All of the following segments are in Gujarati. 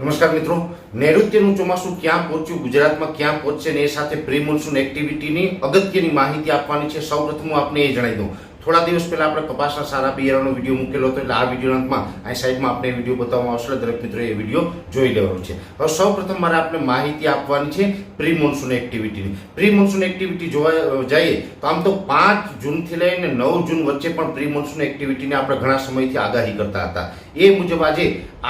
નમસ્કાર મિત્રો. નૈઋત્યનું ચોમાસું ક્યાં પહોંચ્યું? ગુજરાતમાં ક્યાં પહોંચશે? ને એ સાથે પ્રી મોન્સૂન એક્ટિવિટીની અગત્યની માહિતી આપવાની છે. સૌપ્રથમ હું આપને એ જણાવી દઉં. થોડા દિવસ પહેલા આપણે કપાસના સારા બિયારણનો વીડિયો મૂકેલો હતો, એટલે આ વીડિયો અંતમાં અહીં સાઈડમાં આપણે વીડિયો બતાવવામાં આવશે દરેક મિત્રોએ એ વીડિયો જોઈ લેવાનો છે. હવે સૌપ્રથમ મારે આપણે માહિતી આપવાની છે પ્રી મોન્સૂન એક્ટિવિટીની પ્રી મોન્સૂન એક્ટિવિટી જોવા જઈએ તો આમ તો પાંચ જૂનથી લઈને નવ જૂન વચ્ચે પણ પ્રી મોન્સૂન એક્ટિવિટીને આપણે ઘણા સમયથી આગાહી કરતા હતા. એ મુજબ આજે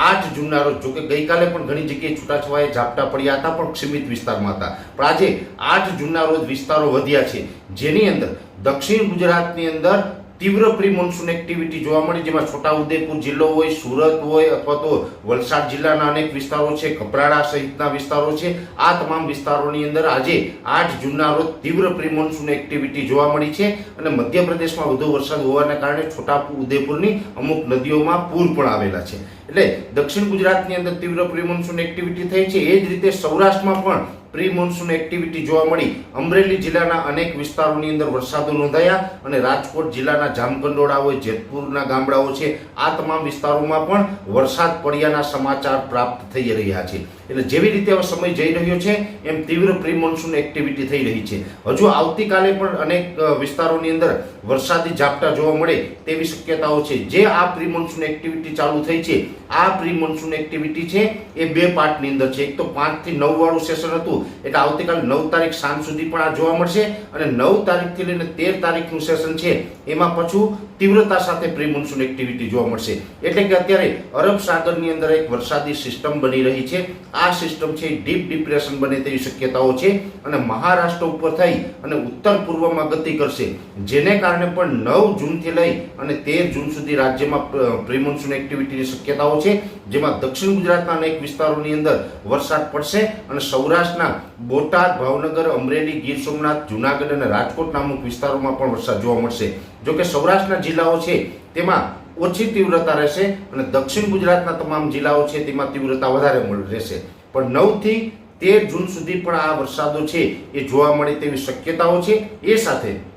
આઠ જૂનના રોજ, જોકે ગઈકાલે પણ ઘણી જગ્યાએ છૂટાછવાયા ઝાપટા પડ્યા હતા, પણ સીમિત વિસ્તારમાં હતા. પણ આજે આઠ જૂનના રોજ વિસ્તારો વધ્યા છે. જેની અંદર દક્ષિણ ગુજરાતની અંદર તીવ્ર પ્રી મોન્સૂન એક્ટિવિટી જોવા મળી, જેમાં છોટાઉદેપુર જિલ્લો હોય, સુરત હોય, અથવા તો વલસાડ જિલ્લાના અનેક વિસ્તારો છે કપરાડા સહિતના વિસ્તારો છે. આ તમામ વિસ્તારોની અંદર આજે આઠ જૂનના રોજ તીવ્ર પ્રી મોન્સૂન એક્ટિવિટી જોવા મળી છે અને મધ્યપ્રદેશમાં વધુ વરસાદ હોવાના કારણે છોટાઉદેપુરની અમુક નદીઓમાં પૂર પણ આવેલા છે. એટલે દક્ષિણ ગુજરાતની અંદર તીવ્ર પ્રી મોન્સૂન એક્ટિવિટી થઈ છે. એ જ રીતે સૌરાષ્ટ્રમાં પણ પ્રી મોન્સૂન એક્ટિવિટી જોવા મળી. અમરેલી જિલ્લાના અનેક વિસ્તારોની અંદર વરસાદો નોંધાયા અને રાજકોટ જિલ્લાના જામકંડોળા હોય, જેતપુરના ગામડાઓ છે, આ તમામ વિસ્તારોમાં પણ વરસાદ પડ્યાના સમાચાર પ્રાપ્ત થઈ રહ્યા છે. એટલે જેવી રીતે હવે સમય જઈ રહ્યો છે, એમ તીવ્ર પ્રી મોન્સૂન એક્ટિવિટી થઈ રહી છે. હજુ આવતીકાલે પણ અનેક વિસ્તારોની અંદર વરસાદી ઝાપટા જોવા મળે તેવી શક્યતાઓ છે. જે આ પ્રી મોન્સૂન એક્ટિવિટી ચાલુ થઈ છે, આ પ્રી મોન્સૂન એક્ટિવિટી છે, એ બે પાર્ટની અંદર છે. એક તો પાંચથી નવ વાળું સેશન હતું, એટલે આવતીકાલે નવ તારીખ સાંજ સુધી પણ આ જોવા મળશે અને નવ તારીખથી લઈને તેર તારીખનું સેશન છે, એમાં પાછું તીવ્રતા સાથે પ્રી મોન્સૂન એક્ટિવિટી જોવા મળશે. એટલે કે અત્યારે અરબ સાગરની અંદર એક વરસાદી સિસ્ટમ બની રહી છે. આ સિસ્ટમ છે, ડીપ ડિપ્રેશન બને તેવી શક્યતાઓ છે અને મહારાષ્ટ્ર ઉપર થઈ અને ઉત્તર પૂર્વમાં ગતિ કરશે, જેને કારણે પણ નવ જૂનથી લઈ અને તેર જૂન સુધી રાજ્યમાં પ્રિમોન્સૂન એક્ટિવિટીની શક્યતાઓ છે, જેમાં દક્ષિણ ગુજરાતના અનેક વિસ્તારોની અંદર વરસાદ પડશે અને સૌરાષ્ટ્રના બોટાદ, ભાવનગર, અમરેલી, ગીર સોમનાથ, જુનાગઢ અને રાજકોટ નામક વિસ્તારોમાં પણ વરસાદ જોવા મળશે. જોકે સૌરાષ્ટ્રના જિલ્લાઓ છે, તેમાં ઓછી તીવ્રતા રહેશે અને દક્ષિણ ગુજરાતના તમામ જિલ્લાઓ છે તેમાં તીવ્રતા વધારે રહેશે. પણ નવથી તેર જૂન સુધી પણ આ વરસાદો છે એ જોવા મળે તેવી શક્યતાઓ છે. એ સાથે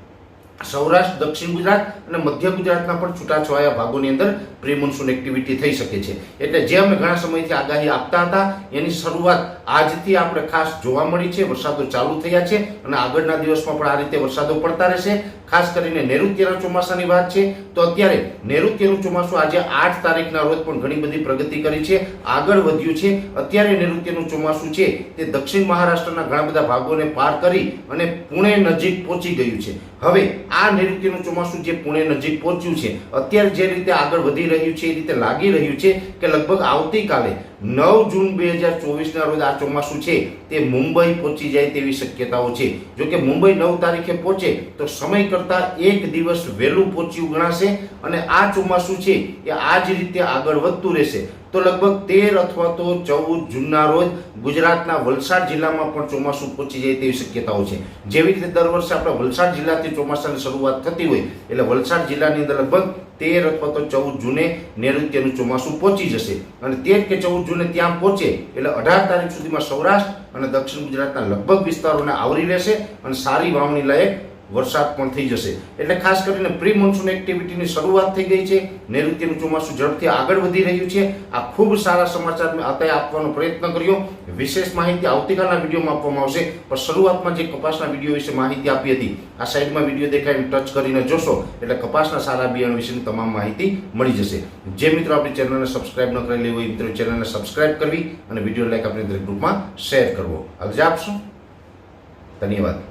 સૌરાષ્ટ્ર, દક્ષિણ ગુજરાત અને મધ્ય ગુજરાતના પણ છૂટાછવાયા ભાગોની અંદર પ્રી એક્ટિવિટી થઈ શકે છે. એટલે જે અમે ઘણા સમયથી આગાહી આપતા હતા, એની શરૂઆત આજથી આપણે ખાસ જોવા મળી છે. વરસાદો ચાલુ થયા છે અને આગળના દિવસમાં પણ આ રીતે વરસાદો પડતા રહેશે. ખાસ કરીને નૈઋત્યના ચોમાસાની વાત છે, તો અત્યારે નૈઋત્યનું ચોમાસું આજે આઠ તારીખના રોજ પણ ઘણી બધી પ્રગતિ કરી છે, આગળ વધ્યું છે. અત્યારે નૈઋત્યનું ચોમાસું છે, તે દક્ષિણ મહારાષ્ટ્રના ઘણા બધા ભાગોને પાર કરી અને પુણે નજીક પહોંચી ગયું છે. હવે આ નૈઋત્યનું ચોમાસું જે પુણે નજીક પહોંચ્યું છે, અત્યારે જે રીતે આગળ વધી રહ્યું છે, એ રીતે લાગી રહ્યું છે કે લગભગ આવતીકાલે નવ જૂન બે હજાર ચોવીસના રોજ આ ચોમાસું છે, તે મુંબઈ પહોંચી જાય તેવી શક્યતાઓ છે. જો કે મુંબઈ નવ તારીખે પહોંચે, તો સમય કરતાં એક દિવસ વહેલું પહોંચ્યું ગણાશે અને આ ચોમાસું છે, એ આ જ રીતે આગળ વધતું રહેશે. તો લગભગ તેર અથવા તો ચૌદ જૂનના રોજ ગુજરાતના વલસાડ જિલ્લામાં પણ ચોમાસું પહોંચી જાય તેવી શક્યતાઓ છે. જેવી રીતે દર વર્ષે આપણે વલસાડ જિલ્લાથી ચોમાસાની શરૂઆત થતી હોય, એટલે વલસાડ જિલ્લાની અંદર લગભગ તેર અથવા તો ચૌદ જૂને નૈઋત્યનું ચોમાસું પહોંચી જશે. અને તેર કે ચૌદ જૂને ત્યાં પહોંચે એટલે અઢાર તારીખ સુધીમાં સૌરાષ્ટ્ર અને દક્ષિણ ગુજરાતના લગભગ વિસ્તારોને આવરી લેશે અને સારી વાવણી લાયક વરસાદ પણ થઈ જશે. એટલે ખાસ કરીને પ્રી મોન્સૂન એક્ટિવિટીની શરૂઆત થઈ ગઈ છે. નૈઋત્યનું ચોમાસું ઝડપથી આગળ વધી રહ્યું છે. આ ખૂબ સારા સમાચાર મેં અત્યારે આપવાનો પ્રયત્ન કર્યો. વિશેષ માહિતી આવતીકાલના વિડીયોમાં આપવામાં આવશે. પણ શરૂઆતમાં જે કપાસના વીડિયો વિશે માહિતી આપી હતી, આ સાઈડમાં વીડિયો દેખાય ટચ કરીને જોશો. એટલે કપાસના સારા બિયારણ વિશેની તમામ માહિતી મળી જશે. જે મિત્રો આપણી ચેનલને સબસ્ક્રાઇબ ન કરેલી હોય મિત્રો ચેનલને સબસ્ક્રાઇબ કરવી અને વીડિયો લાઈક આપણી દરેક ગ્રુપમાં શેર કરવો. આજે આપશો. ધન્યવાદ.